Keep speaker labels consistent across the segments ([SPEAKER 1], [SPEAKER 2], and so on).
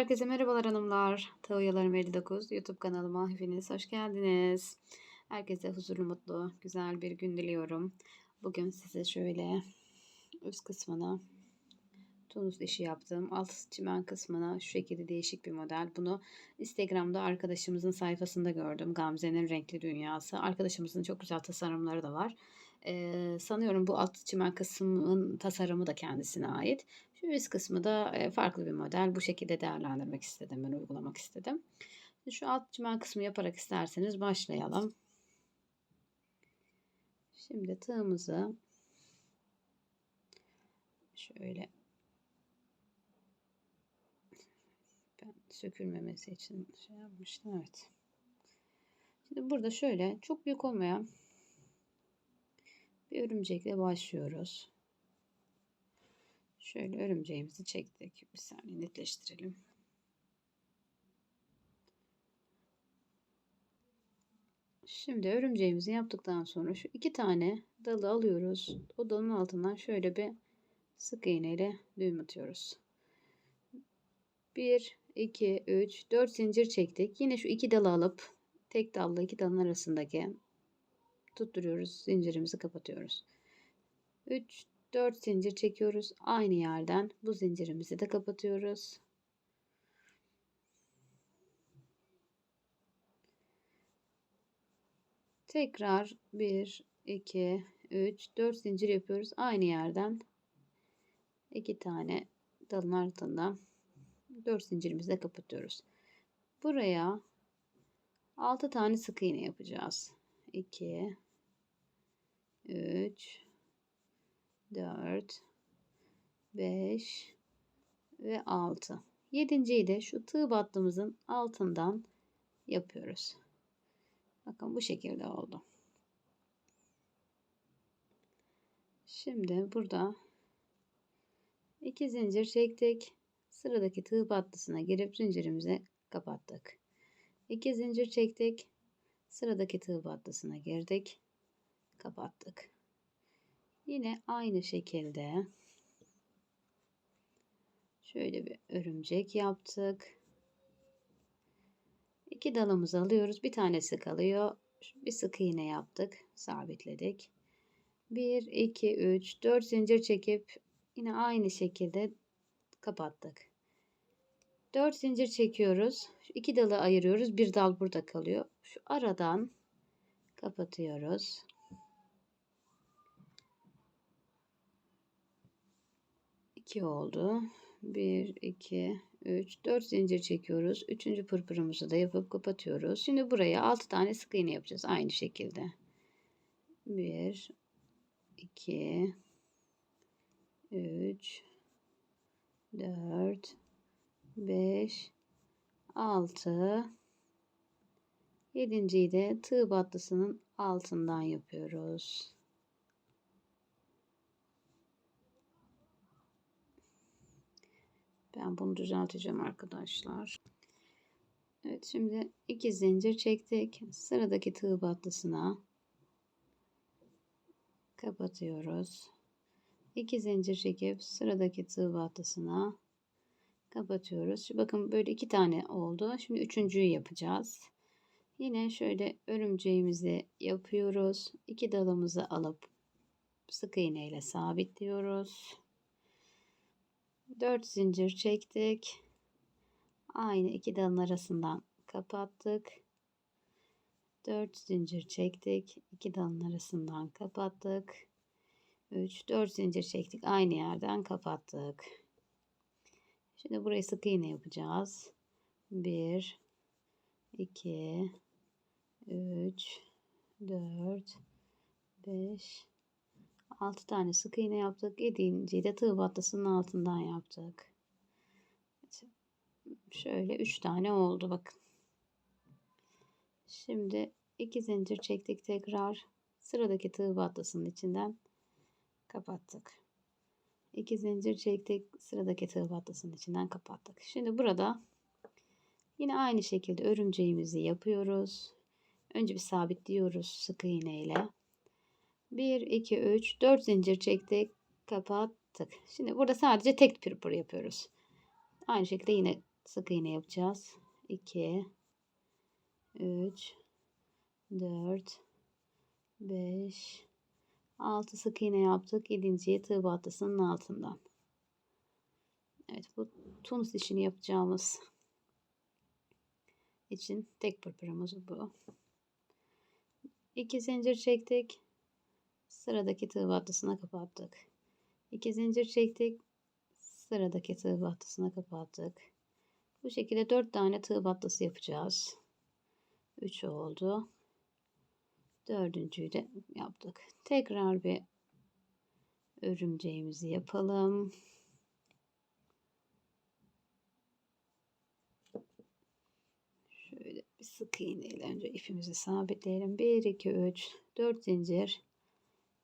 [SPEAKER 1] Herkese merhabalar hanımlar. Tağıyalarım 59 YouTube kanalıma hepiniz hoş geldiniz. Herkese huzurlu, mutlu, güzel bir gün diliyorum. Bugün size şöyle üst kısmına tunus işi yaptım. Alt çimen kısmına şu şekilde değişik bir model. Bunu Instagram'da arkadaşımızın sayfasında gördüm. Gamze'nin Renkli Dünyası. Arkadaşımızın çok güzel tasarımları da var. Ee, sanıyorum bu alt çimen kısmının tasarımı da kendisine ait. Şu üst kısmı da farklı bir model. Bu şekilde değerlendirmek istedim. Ben uygulamak istedim. Şu alt çimen kısmı yaparak isterseniz başlayalım. Şimdi tığımızı şöyle ben sökülmemesi için şey yapmıştım. Evet. Şimdi burada şöyle çok büyük olmayan bir örümcekle başlıyoruz. Şöyle örümceğimizi çektik. Bir saniye netleştirelim. Şimdi örümceğimizi yaptıktan sonra şu iki tane dalı alıyoruz. O dalın altından şöyle bir sık iğneyle düğüm atıyoruz. 1, 2, 3, 4 zincir çektik. Yine şu iki dalı alıp tek dallı iki dalın arasındaki tutturuyoruz. Zincirimizi kapatıyoruz. 3, 4 zincir çekiyoruz. Aynı yerden bu zincirimizi de kapatıyoruz. Tekrar 1, 2, 3, 4 zincir yapıyoruz. Aynı yerden iki tane dalın altından 4 zincirimizi de kapatıyoruz. Buraya 6 tane sık iğne yapacağız. 2 3 4 5 ve 6. Yedinciyi de şu tığ battığımızın altından yapıyoruz. Bakın bu şekilde oldu. Şimdi burada iki zincir çektik. Sıradaki tığ battısına girip zincirimizi kapattık. İki zincir çektik. Sıradaki tığ battısına girdik. Kapattık. Yine aynı şekilde şöyle bir örümcek yaptık. İki dalımızı alıyoruz. Bir tanesi kalıyor. Bir sık iğne yaptık. Sabitledik. 1, 2, 3, 4 zincir çekip yine aynı şekilde kapattık. 4 zincir çekiyoruz. Şu iki dalı ayırıyoruz. Bir dal burada kalıyor. Şu aradan kapatıyoruz. 2 oldu. 1, 2, 3, 4 zincir çekiyoruz. Üçüncü pırpırımızı da yapıp kapatıyoruz. Şimdi buraya 6 tane sık iğne yapacağız. Aynı şekilde. 1, 2, 3, 4, 5, 6, 7.yi de tığ battısının altından yapıyoruz. Ben bunu düzelteceğim arkadaşlar. Evet şimdi iki zincir çektik. Sıradaki tığ battısına kapatıyoruz. İki zincir çekip sıradaki tığ battısına kapatıyoruz. Şimdi bakın böyle iki tane oldu. Şimdi üçüncüyü yapacağız. Yine şöyle örümceğimizi yapıyoruz. İki dalımızı alıp sık iğne ile sabitliyoruz. 4 zincir çektik. Aynı iki dalın arasından kapattık. 4 zincir çektik. iki dalın arasından kapattık. 3 4 zincir çektik. Aynı yerden kapattık. Şimdi burayı sık iğne yapacağız. 1 2 3 4 5 6 tane sık iğne yaptık. 7. de tığ battısının altından yaptık. Şöyle 3 tane oldu bakın. Şimdi 2 zincir çektik tekrar. Sıradaki tığ battısının içinden kapattık. 2 zincir çektik. Sıradaki tığ battısının içinden kapattık. Şimdi burada yine aynı şekilde örümceğimizi yapıyoruz. Önce bir sabitliyoruz sık iğne ile. 1, 2, 3, 4 zincir çektik. Kapattık. Şimdi burada sadece tek pırpır yapıyoruz. Aynı şekilde yine sık iğne yapacağız. 2 3 4 5 6 sık iğne yaptık. 7. tığ battısının altından. Evet bu tunus işini yapacağımız için tek pırpırımız bu. 2 zincir çektik. Sıradaki tığ battısına kapattık. 2 zincir çektik. Sıradaki tığ battısına kapattık. Bu şekilde 4 tane tığ battısı yapacağız. 3 oldu. Dördüncüyü de yaptık. Tekrar bir örümceğimizi yapalım. Şöyle bir sık iğneyle önce ipimizi sabitleyelim. 1, 2, 3, 4 zincir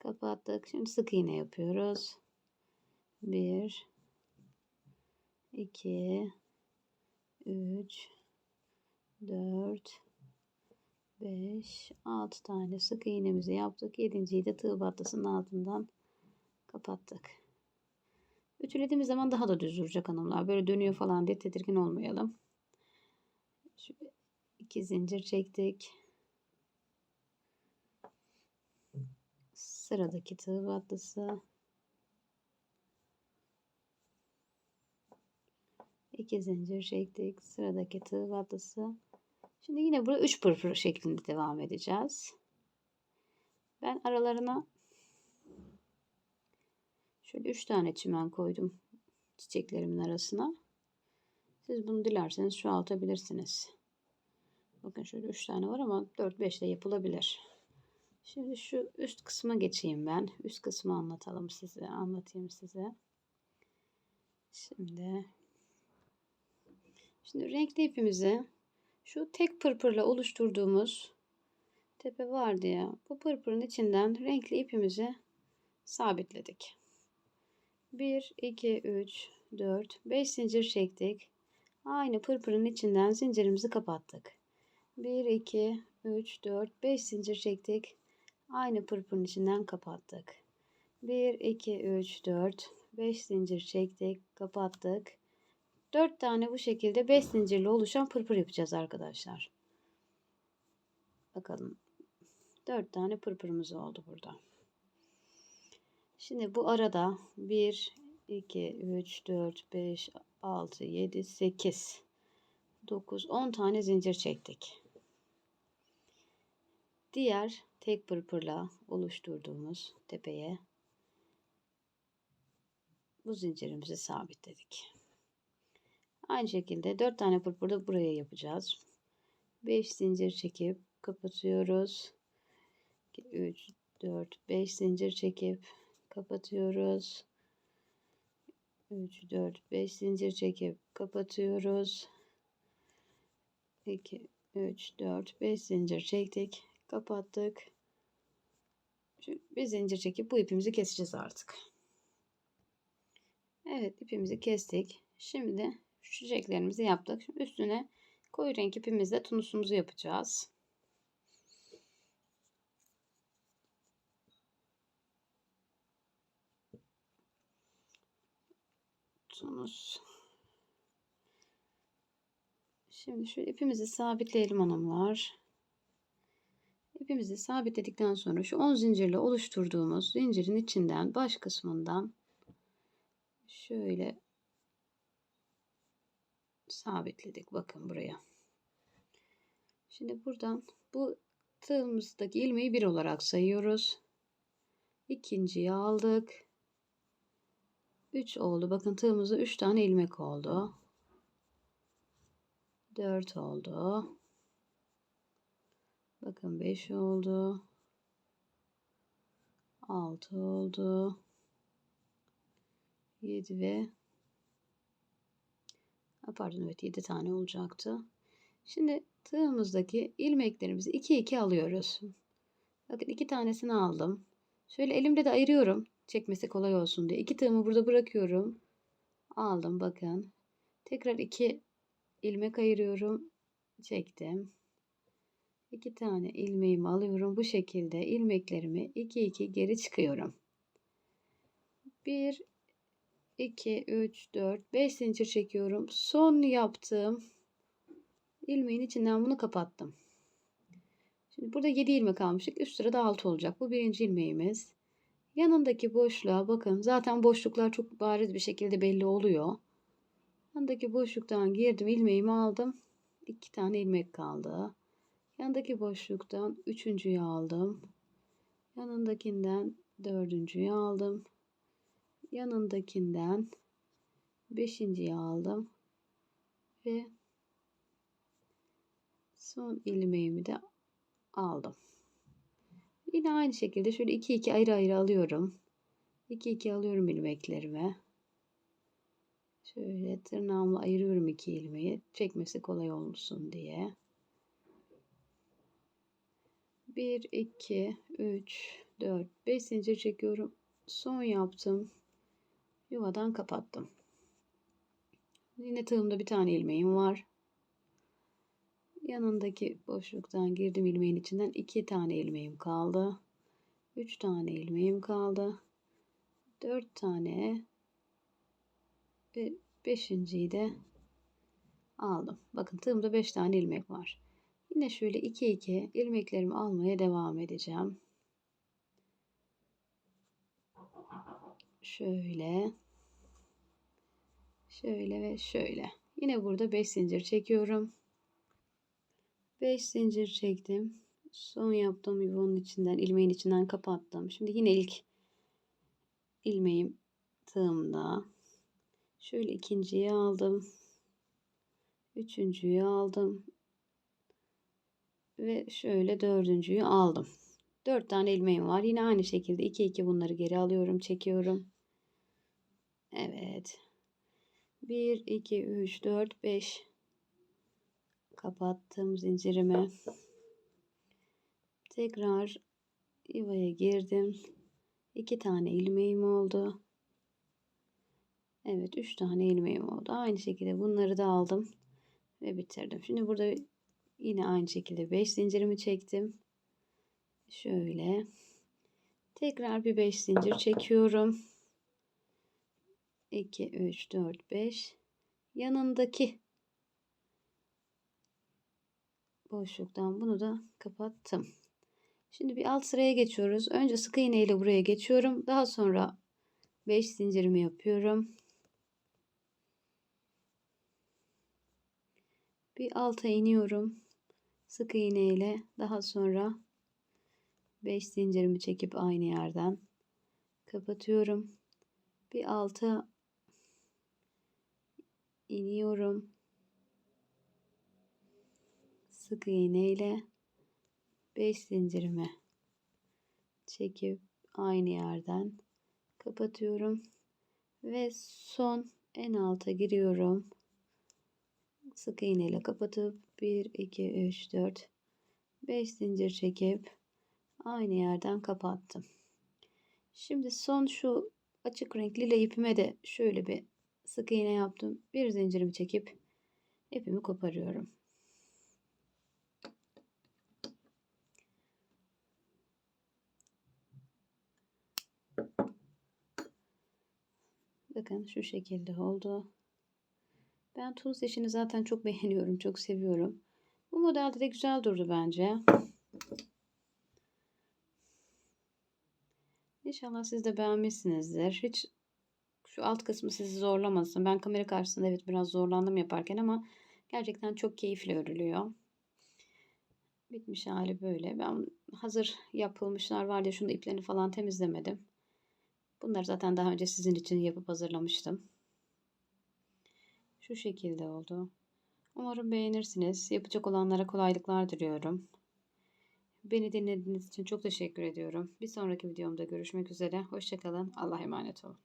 [SPEAKER 1] kapattık. Şimdi sık iğne yapıyoruz. 1, 2, 3, 4, 5, 6 tane sık iğnemizi yaptık. 7.yi de tığ battısının altından kapattık. Ütülediğimiz zaman daha da düz duracak hanımlar. Böyle dönüyor falan diye tedirgin olmayalım. Şöyle iki zincir çektik. Sıradaki tığ battısı. iki zincir çektik. Sıradaki tığ battısı. Şimdi yine burada 3 pırpır şeklinde devam edeceğiz. Ben aralarına şöyle 3 tane çimen koydum çiçeklerimin arasına. Siz bunu dilerseniz çoğaltabilirsiniz. Bakın şöyle 3 tane var ama 4-5 de yapılabilir. Şimdi şu üst kısma geçeyim ben. Üst kısmı anlatalım size. Anlatayım size. Şimdi Şimdi renkli ipimizi şu tek pırpırla oluşturduğumuz tepe vardı ya. Bu pırpırın içinden renkli ipimizi sabitledik. 1, 2, 3, 4, 5 zincir çektik. Aynı pırpırın içinden zincirimizi kapattık. 1, 2, 3, 4, 5 zincir çektik. Aynı pırpırın içinden kapattık. 1, 2, 3, 4, 5 zincir çektik. Kapattık. 4 tane bu şekilde 5 zincirli oluşan pırpır yapacağız arkadaşlar. Bakalım. 4 tane pırpırımız oldu burada. Şimdi bu arada 1, 2, 3, 4, 5, 6, 7, 8, 9, 10 tane zincir çektik. Diğer tek pırpırla oluşturduğumuz tepeye bu zincirimizi sabitledik. Aynı şekilde 4 tane pırpır da buraya yapacağız. 5 zincir çekip kapatıyoruz. 3, 4, 5 zincir çekip kapatıyoruz. 3, 4, 5 zincir çekip kapatıyoruz. 2, 3, 4, 5 zincir çektik. Kapattık. Bir zincir çekip bu ipimizi keseceğiz artık. Evet ipimizi kestik. Şimdi çiçeklerimizi yaptık. Şimdi üstüne koyu renk ipimizle tunusumuzu yapacağız. Tunus. Şimdi şu ipimizi sabitleyelim hanımlar. İpimizi sabitledikten sonra şu 10 zincirle oluşturduğumuz zincirin içinden baş kısmından şöyle sabitledik. Bakın buraya. Şimdi buradan bu tığımızdaki ilmeği bir olarak sayıyoruz. İkinciyi aldık. 3 oldu. Bakın tığımızda 3 tane ilmek oldu. 4 oldu. Bakın 5 oldu. 6 oldu. 7 ve pardon evet 7 tane olacaktı. Şimdi tığımızdaki ilmeklerimizi 2 2 alıyoruz. Bakın iki tanesini aldım. Şöyle elimde de ayırıyorum. Çekmesi kolay olsun diye. İki tığımı burada bırakıyorum. Aldım bakın. Tekrar iki ilmek ayırıyorum. Çektim. İki tane ilmeğimi alıyorum. Bu şekilde ilmeklerimi 2 2 geri çıkıyorum. 1 2, 3, 4, 5 zincir çekiyorum. Son yaptığım ilmeğin içinden bunu kapattım. Şimdi burada 7 ilmek almıştık. Üst sırada 6 olacak. Bu birinci ilmeğimiz. Yanındaki boşluğa bakın. Zaten boşluklar çok bariz bir şekilde belli oluyor. Yanındaki boşluktan girdim. ilmeğimi aldım. 2 tane ilmek kaldı. Yanındaki boşluktan üçüncüyü aldım. Yanındakinden dördüncüyü aldım. Yanındakinden beşinciyi aldım. Ve son ilmeğimi de aldım. Yine aynı şekilde şöyle 2 2 ayrı ayrı alıyorum. 2 2 alıyorum ilmeklerimi. Şöyle tırnağımla ayırıyorum iki ilmeği. Çekmesi kolay olsun diye. 1 2 3 4 5 zincir çekiyorum. Son yaptım. Yuvadan kapattım. Yine tığımda bir tane ilmeğim var. Yanındaki boşluktan girdim ilmeğin içinden iki tane ilmeğim kaldı. Üç tane ilmeğim kaldı. Dört tane ve beşinciyi de aldım. Bakın tığımda beş tane ilmek var. Yine şöyle iki iki ilmeklerimi almaya devam edeceğim. Şöyle. Şöyle ve şöyle. Yine burada 5 zincir çekiyorum. 5 zincir çektim. Son yaptığım yuvanın içinden, ilmeğin içinden kapattım. Şimdi yine ilk ilmeğim tığımda. Şöyle ikinciyi aldım. Üçüncüyü aldım. Ve şöyle dördüncüyü aldım. Dört tane ilmeğim var. Yine aynı şekilde iki iki bunları geri alıyorum, çekiyorum. Evet. 1, 2, 3, 4, 5 kapattım zincirimi. Tekrar yuvaya girdim. 2 tane ilmeğim oldu. Evet 3 tane ilmeğim oldu. Aynı şekilde bunları da aldım ve bitirdim. Şimdi burada yine aynı şekilde 5 zincirimi çektim. Şöyle tekrar bir 5 zincir çekiyorum. 2 3 4 5 yanındaki boşluktan bunu da kapattım. Şimdi bir alt sıraya geçiyoruz. Önce sık iğne ile buraya geçiyorum. Daha sonra 5 zincirimi yapıyorum. Bir alta iniyorum. Sık iğne ile daha sonra 5 zincirimi çekip aynı yerden kapatıyorum. Bir alta iniyorum. Sık iğne ile 5 zincirimi çekip aynı yerden kapatıyorum ve son en alta giriyorum. Sık iğne ile kapatıp 1 2 3 4 5 zincir çekip aynı yerden kapattım. Şimdi son şu açık renk lila ipime de şöyle bir sık iğne yaptım. Bir zincirimi çekip ipimi koparıyorum. Bakın şu şekilde oldu. Ben tuz işini zaten çok beğeniyorum. Çok seviyorum. Bu modelde de güzel durdu bence. İnşallah siz de beğenmişsinizdir. Hiç şu alt kısmı sizi zorlamasın. Ben kamera karşısında evet biraz zorlandım yaparken ama gerçekten çok keyifli örülüyor. Bitmiş hali böyle. Ben hazır yapılmışlar var ya şunu iplerini falan temizlemedim. Bunları zaten daha önce sizin için yapıp hazırlamıştım. Şu şekilde oldu. Umarım beğenirsiniz. Yapacak olanlara kolaylıklar diliyorum. Beni dinlediğiniz için çok teşekkür ediyorum. Bir sonraki videomda görüşmek üzere. Hoşçakalın. Allah'a emanet olun.